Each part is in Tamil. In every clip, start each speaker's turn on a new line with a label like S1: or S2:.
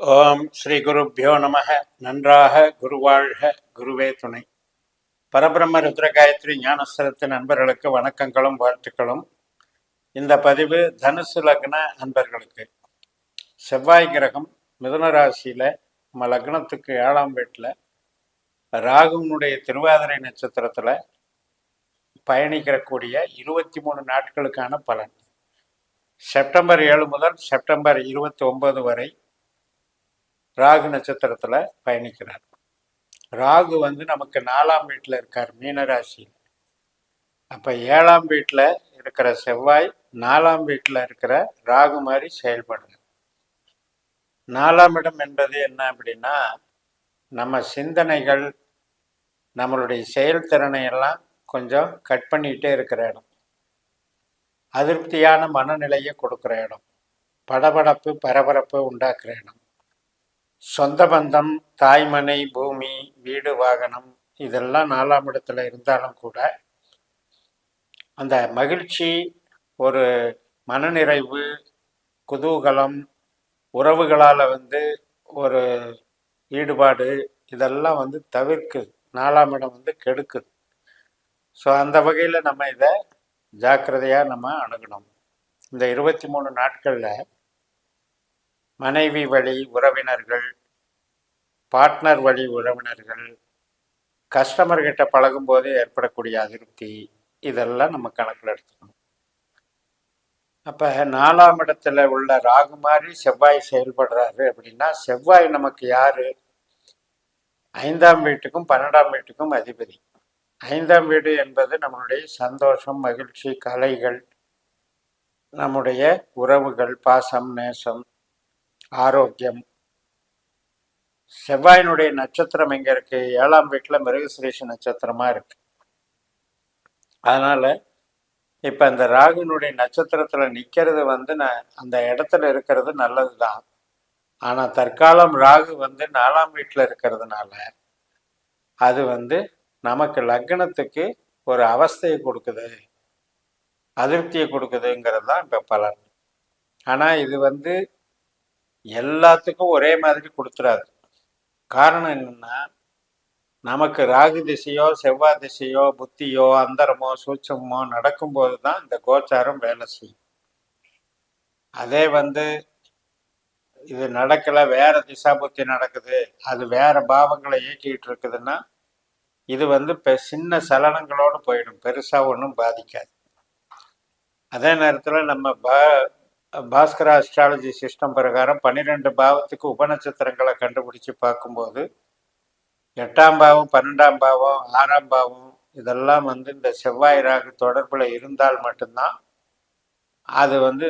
S1: ஓம் ஸ்ரீ குருப்பியோ நமக. நன்றாக குருவாழ்க. குருவே துணை. பரபிரம்ம ருத்ரகாயத்ரி ஞானஸ்தலத்து நண்பர்களுக்கு வணக்கங்களும் வாழ்த்துக்களும். இந்த பதிவு தனுசு லக்ன நண்பர்களுக்கு. செவ்வாய் கிரகம் மிதுன ராசியில் நம்ம லக்னத்துக்கு ஏழாம் வீட்டில் ராகுனுடைய திருவாதிரை நட்சத்திரத்தில் பயணிக்கிறக்கூடிய இருபத்தி மூணு நாட்களுக்கான பலன். செப்டம்பர் ஏழு முதல் செப்டம்பர் இருபத்தி ஒன்பது வரை ராகு நட்சத்திரத்துல பயணிக்கிறார். ராகு வந்து நமக்கு நாலாம் வீட்டில் இருக்கார் மீனராசியில் அப்ப ஏழாம் வீட்டில் இருக்கிற செவ்வாய் நாலாம் வீட்டில் இருக்கிற ராகு மாதிரி செயல்படுது. நாலாம் இடம் என்பது என்ன அப்படின்னா நம்ம சிந்தனைகள் நம்மளுடைய செயல்திறனை எல்லாம் கொஞ்சம் கட் பண்ணிக்கிட்டே இருக்கிற இடம். அதிருப்தியான மனநிலையை கொடுக்குற இடம். படபடப்பு பரபரப்பு உண்டாக்குற இடம். சொந்த பந்தம் தாய்மனை பூமி வீடு வாகனம் இதெல்லாம் நாலாம் இடத்துல இருந்தாலும் கூட அந்த மகிழ்ச்சி ஒரு மனநிறைவு குதூகலம் உறவுகளால் வந்து ஒரு ஈடுபாடு இதெல்லாம் வந்து தவிர்க்குது. நாலாம் இடம் வந்து கெடுக்குது. ஸோ அந்த வகையில் நம்ம இதை ஜாக்கிரதையாக நம்ம அணுகணும். இந்த இருபத்தி மூணு நாட்களில் மனைவி வழி உறவினர்கள் பார்ட்னர் வழி உறவினர்கள் கஸ்டமர்கிட்ட பழகும்போது ஏற்படக்கூடிய அதிருப்தி இதெல்லாம் நம்ம கணக்கில் எடுத்துக்கணும். அப்போ நாலாம் இடத்துல உள்ள ராகு மாதிரி செவ்வாய் செயல்படுறாரு அப்படின்னா செவ்வாய் நமக்கு யார்? ஐந்தாம் வீட்டுக்கும் பன்னெண்டாம் வீட்டுக்கும் அதிபதி. ஐந்தாம் வீடு என்பது நம்மளுடைய சந்தோஷம் மகிழ்ச்சி கலைகள் நம்முடைய உறவுகள் பாசம் நேசம் ஆரோக்கியம். செவ்வாயினுடைய நட்சத்திரம் எங்க இருக்கு. ஏழாம் வீட்டுல மிருகசுரேஷ நட்சத்திரமா இருக்கு. அதனால இப்ப அந்த ராகுனுடைய நட்சத்திரத்துல நிக்கிறது வந்து நான் அந்த இடத்துல இருக்கிறது நல்லதுதான். ஆனா தற்காலம் ராகு வந்து நாலாம் வீட்டுல இருக்கிறதுனால அது வந்து நமக்கு லக்னத்துக்கு ஒரு அவஸ்தையை கொடுக்குது. அதிருப்தியை கொடுக்குதுங்கிறது தான் இப்போ பலன். ஆனால் இது வந்து எல்லாத்துக்கும் ஒரே மாதிரி கொடுத்துடாது காரணம் என்னன்னா நமக்கு ராகு திசையோ செவ்வாய் திசையோ புத்தியோ அந்தரமோ சூட்சமோ நடக்கும்போது தான் இந்த கோச்சாரம் வேலை செய்யும். அதே வந்து இது நடக்கல வேற திசா புத்தி நடக்குது அது வேற பாவங்களை இயக்கிட்டு இருக்குதுன்னா இது வந்து இப்போ சின்ன சலனங்களோடு போயிடும் பெருசாக ஒன்றும் பாதிக்காது. அதே நேரத்தில் நம்ம பா பாஸ்கர அஸ்ட்ராலஜி சிஸ்டம் பிரகாரம் பன்னிரெண்டு பாவத்துக்கு உபநட்சத்திரங்களை கண்டுபிடிச்சு பார்க்கும்போது எட்டாம் பாவம் பன்னெண்டாம் பாவம் ஆறாம் பாவம் இதெல்லாம் வந்து இந்த செவ்வாய் ராகு தொடர்பில் இருந்தால் மட்டும்தான் அது வந்து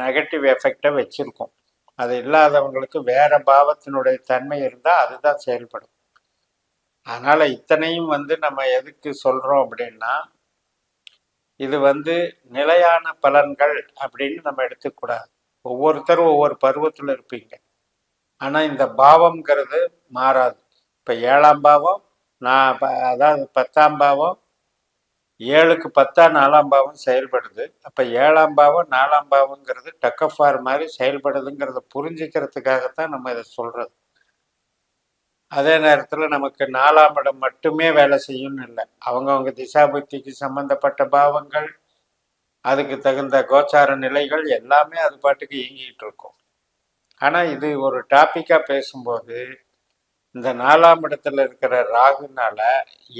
S1: நெகட்டிவ் எஃபெக்டை வச்சுருக்கும். அது இல்லாதவங்களுக்கு வேறு பாவத்தினுடைய தன்மை இருந்தால் அதுதான் செயல்படும். அதனால் இத்தனையும் வந்து நம்ம எதுக்கு சொல்கிறோம் அப்படின்னா இது வந்து நிலையான பலன்கள் அப்படின்னு நம்ம எடுத்துக்கூடாது. ஒவ்வொருத்தரும் ஒவ்வொரு பருவத்தில் இருப்பீங்க. ஆனால் இந்த பாவம்ங்கிறது மாறாது. இப்போ ஏழாம் பாவம் நான் அதாவது பத்தாம் பாவம் ஏழுக்கு பத்தா நாலாம் பாவம் செயல்படுது. அப்போ ஏழாம் பாவம் நாலாம் பாவங்கிறது டக்கஃபார் மாதிரி செயல்படுதுங்கிறத புரிஞ்சுக்கிறதுக்காகத்தான் நம்ம இதை சொல்கிறது அதே நேரத்தில் நமக்கு நாலாம் இடம் மட்டுமே வேலை செய்யும்னு இல்லை. அவங்கவுங்க திசாபக்திக்கு சம்பந்தப்பட்ட பாவங்கள் அதுக்கு தகுந்த கோச்சார நிலைகள் எல்லாமே அது பாட்டுக்கு இயங்கிட்டு இருக்கும். ஆனால் இது ஒரு டாப்பிக்காக பேசும்போது இந்த நாலாம் இடத்துல இருக்கிற ராகுனால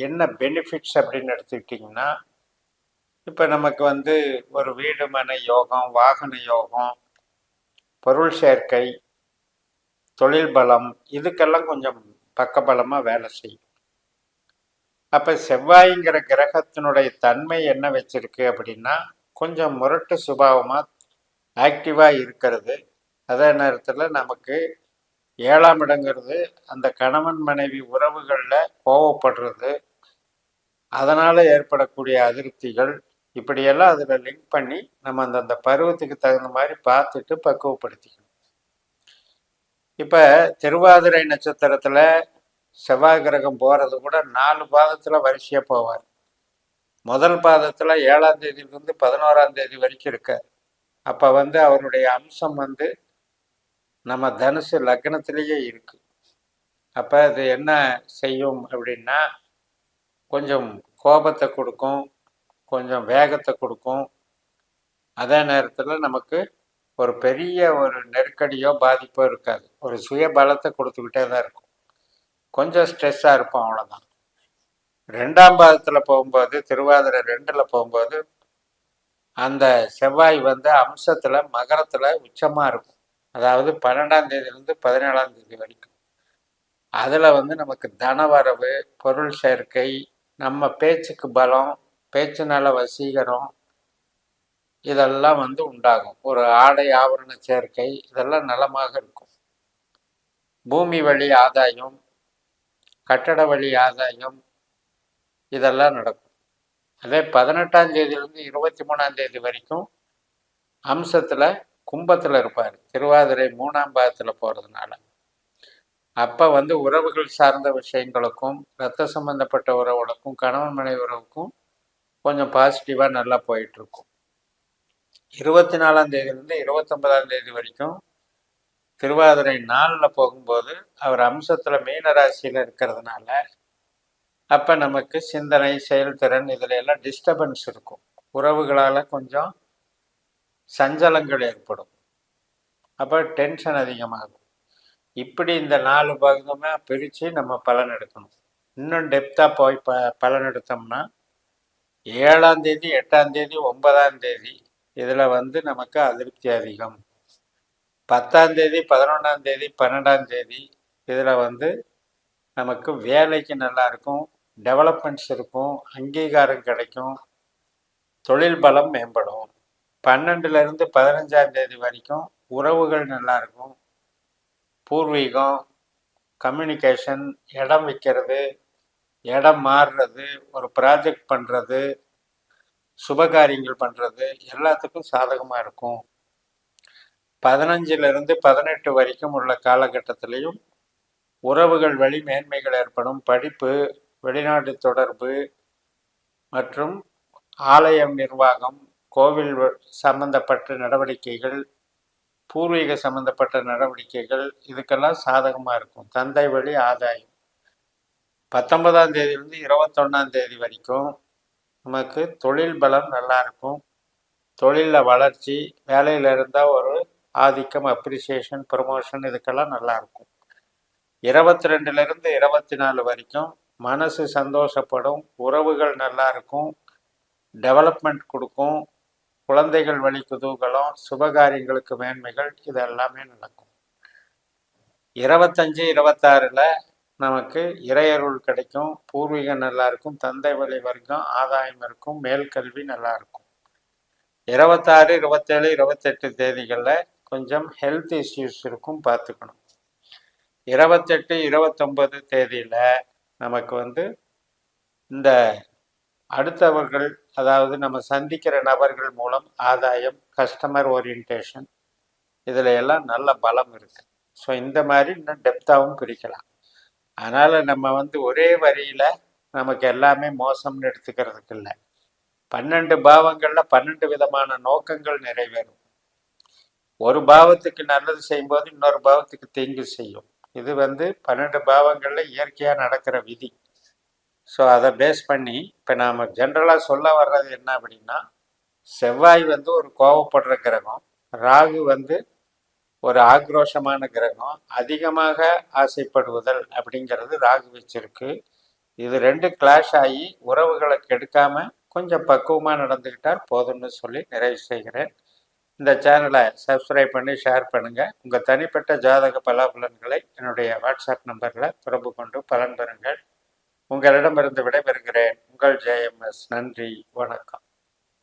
S1: என்ன பெனிஃபிட்ஸ் அப்படின்னு எடுத்துக்கிட்டிங்கன்னா இப்போ நமக்கு வந்து ஒரு வீடு மன யோகம் வாகன யோகம் பொருள் சேர்க்கை தொழில் பலம் இதுக்கெல்லாம் கொஞ்சம் பக்கபலமாக வேலை செய்யும். அப்போ செவ்வாய்ங்கிற கிரகத்தினுடைய தன்மை என்ன வச்சிருக்கு அப்படின்னா கொஞ்சம் முரட்டு சுபாவமாக ஆக்டிவாக இருக்கிறது. அதே நேரத்தில் நமக்கு ஏழாம் இடங்கிறது அந்த கணவன் மனைவி உறவுகளில் கோவப்படுறது. அதனால் ஏற்படக்கூடிய அதிருப்திகள். இப்படியெல்லாம் அதில் லிங்க் பண்ணி நம்ம அந்தந்த பருவத்துக்கு தகுந்த மாதிரி பார்த்துட்டு பக்குவப்படுத்திக்கணும். இப்போ திருவாதிரை நட்சத்திரத்தில் செவ்வாய் கிரகம் போகிறது கூட நாலு பாதத்தில் வரிசையாக போவார். முதல் பாதத்தில் ஏழாம் தேதியிலிருந்து பதினோராம் தேதி வரைக்கும் இருக்கார். அப்போ வந்து அவருடைய அம்சம் வந்து நம்ம தனுசு லக்னத்திலேயே இருக்கு. அப்போ அது என்ன செய்யும் அப்படின்னா கொஞ்சம் கோபத்தை கொடுக்கும் கொஞ்சம் வேகத்தை கொடுக்கும். அதே நேரத்தில் நமக்கு ஒரு பெரிய ஒரு நெருக்கடியோ பாதிப்போ இருக்காது. ஒரு சுய பலத்தை கொடுத்துக்கிட்டே தான் இருக்கும். கொஞ்சம் ஸ்ட்ரெஸ்ஸாக இருப்போம் அவ்வளோதான் ரெண்டாம் பாதத்தில் போகும்போது திருவாதிரை ரெண்டில் போகும்போது அந்த செவ்வாய் வந்து அம்சத்தில் மகரத்தில் உச்சமாக இருக்கும். அதாவது பன்னெண்டாம் தேதியிலேருந்து பதினேழாம் தேதி வரைக்கும். அதில் வந்து நமக்கு தனவரவு பொருள் சேர்க்கை நம்ம பேச்சுக்கு பலம் பேச்சுனால வசீகரம் இதெல்லாம் வந்து உண்டாகும். ஒரு ஆடை ஆவரண சேர்க்கை இதெல்லாம் நலமாக இருக்கும். பூமி வழி ஆதாயம் கட்டட வழி ஆதாயம் இதெல்லாம் நடக்கும். அதே பதினெட்டாம் தேதியிலிருந்து இருபத்தி மூணாம் தேதி வரைக்கும் அம்சத்தில் கும்பத்தில் இருப்பார். திருவாதிரை மூணாம் பாகத்தில் போகிறதுனால அப்போ வந்து உறவுகள் சார்ந்த விஷயங்களுக்கும் ரத்த சம்பந்தப்பட்ட உறவுகளுக்கும் கணவன் மனைவி உறவுக்கும் கொஞ்சம் பாசிட்டிவாக நல்லா போயிட்டுருக்கும் இருபத்தி நாலாம் தேதியிலேருந்து இருபத்தொன்பதாம் தேதி வரைக்கும் திருவாதிரை நாளில் போகும்போது அவர் அம்சத்தில் மீன ராசியில் இருக்கிறதுனால அப்போ நமக்கு சிந்தனை செயல்திறன் இதில் எல்லாம் டிஸ்டர்பன்ஸ் இருக்கும். உறவுகளால் கொஞ்சம் சஞ்சலங்கள் ஏற்படும். அப்போ டென்ஷன் அதிகமாகும். இப்படி இந்த நாலு பகுதமாக பிரித்து நம்ம பலன் எடுக்கணும். இன்னும் டெப்த்தாக போய் ப பலன் எடுத்தோம்னா ஏழாம் தேதி எட்டாம் தேதி ஒன்பதாம் தேதி இதில் வந்து நமக்கு அதிருப்தி அதிகம். பத்தாம் தேதி பதினொன்றாம் தேதி பன்னெண்டாம் தேதி இதில் வந்து நமக்கு வேலைக்கு நல்லா இருக்கும் டெவலப்மெண்ட்ஸ் இருக்கும் அங்கீகாரம் கிடைக்கும் தொழில் பலம் மேம்படும். பன்னெண்டுலேருந்து பதினஞ்சாம் தேதி வரைக்கும் உறவுகள் நல்லா இருக்கும். பூர்வீகம் கம்யூனிகேஷன் இடம் விற்கிறது இடம் மாறுறது ஒரு ப்ராஜெக்ட் பண்ணுறது சுபகாரியங்கள் பண்ணுறது எல்லாத்துக்கும் சாதகமாக இருக்கும். பதினஞ்சிலிருந்து பதினெட்டு வரைக்கும் உள்ள காலகட்டத்திலையும் உறவுகள் வழி மேன்மைகள் ஏற்படும். படிப்பு வெளிநாட்டு தொடர்பு மற்றும் ஆலயம் நிர்வாகம் கோவில் சம்பந்தப்பட்ட நடவடிக்கைகள் பூர்வீக சம்பந்தப்பட்ட நடவடிக்கைகள் இதுக்கெல்லாம் சாதகமாக இருக்கும். தந்தை வழி ஆதாயம். பத்தொன்பதாம் தேதியிலிருந்து இருபத்தொன்னாம் தேதி வரைக்கும் நமக்கு தொழில் பலம் நல்லா இருக்கும். தொழிலில் வளர்ச்சி வேலையில் இருந்தால் ஒரு ஆதிக்கம் அப்ரிசியேஷன் ப்ரமோஷன் இதுக்கெல்லாம் நல்லா இருக்கும். இருபத்தி ரெண்டுலேருந்து இருபத்தி நாலு வரைக்கும் மனசு சந்தோஷப்படும் உறவுகள் நல்லா இருக்கும் டெவலப்மெண்ட் கொடுக்கும் குழந்தைகள் வழி குதூகலம் சுபகாரியங்களுக்கு மேன்மைகள் இது எல்லாமே நடக்கும். இருபத்தஞ்சு இருபத்தாறில் நமக்கு இறையருள் கிடைக்கும் பூர்வீகம் நல்லா இருக்கும் தந்தை வழி வர்க்கம் ஆதாயம் இருக்கும் மேல் கல்வி நல்லா இருக்கும் இருபத்தாறு இருபத்தேழு இருபத்தெட்டு தேதிகளில் கொஞ்சம் ஹெல்த் இஷ்யூஸ் இருக்கும் பார்த்துக்கணும் இருபத்தெட்டு இருபத்தொம்பது தேதியில் நமக்கு வந்து இந்த அடுத்தவர்கள் அதாவது நம்ம சந்திக்கிற நபர்கள் மூலம் ஆதாயம் கஸ்டமர் ஓரியன்டேஷன் இதில் எல்லாம் நல்ல பலம் இருக்குது ஸோ இந்த மாதிரி இன்னும் டெப்த்தாகவும் பிரிக்கலாம். அதனால் நம்ம வந்து ஒரே வரியில் நமக்கு எல்லாமே மோசம்னு எடுத்துக்கிறதுக்கு இல்லை. பன்னெண்டு பாவங்களில் பன்னெண்டு விதமான நோக்கங்கள் நிறைவேறும். ஒரு பாவத்துக்கு நல்லது செய்யும்போது இன்னொரு பாவத்துக்கு தீங்கு செய்யும். இது வந்து பன்னெண்டு பாவங்களில் இயற்கையாக நடக்கிற விதி. ஸோ அதை பேஸ் பண்ணி இப்போ நாம் ஜென்ரலாக சொல்ல வர்றது என்ன அப்படின்னா செவ்வாய் வந்து ஒரு கோவப்படுற கிரகம் ராகு வந்து ஒரு ஆக்ரோஷமான கிரகம் அதிகமாக ஆசைப்படுவதல் அப்படிங்கிறது ராகு வச்சிருக்கு. இது ரெண்டு கிளாஷ் ஆகி உறவுகளை கெடுக்காம கொஞ்சம் பக்குவமாக நடந்துக்கிட்டால் போதும்னு சொல்லி நிறைவு செய்கிறேன். இந்த சேனலை சப்ஸ்கிரைப் பண்ணி ஷேர் பண்ணுங்கள் உங்கள் தனிப்பட்ட ஜாதக பலாபலன்களை என்னுடைய வாட்ஸ்அப் நம்பரில் தொடர்பு கொண்டு பலன் பெறுங்கள். உங்களிடமிருந்து விடைபெறுகிறேன். உங்கள் ஜேஎம்எஸ் நன்றி. வணக்கம்.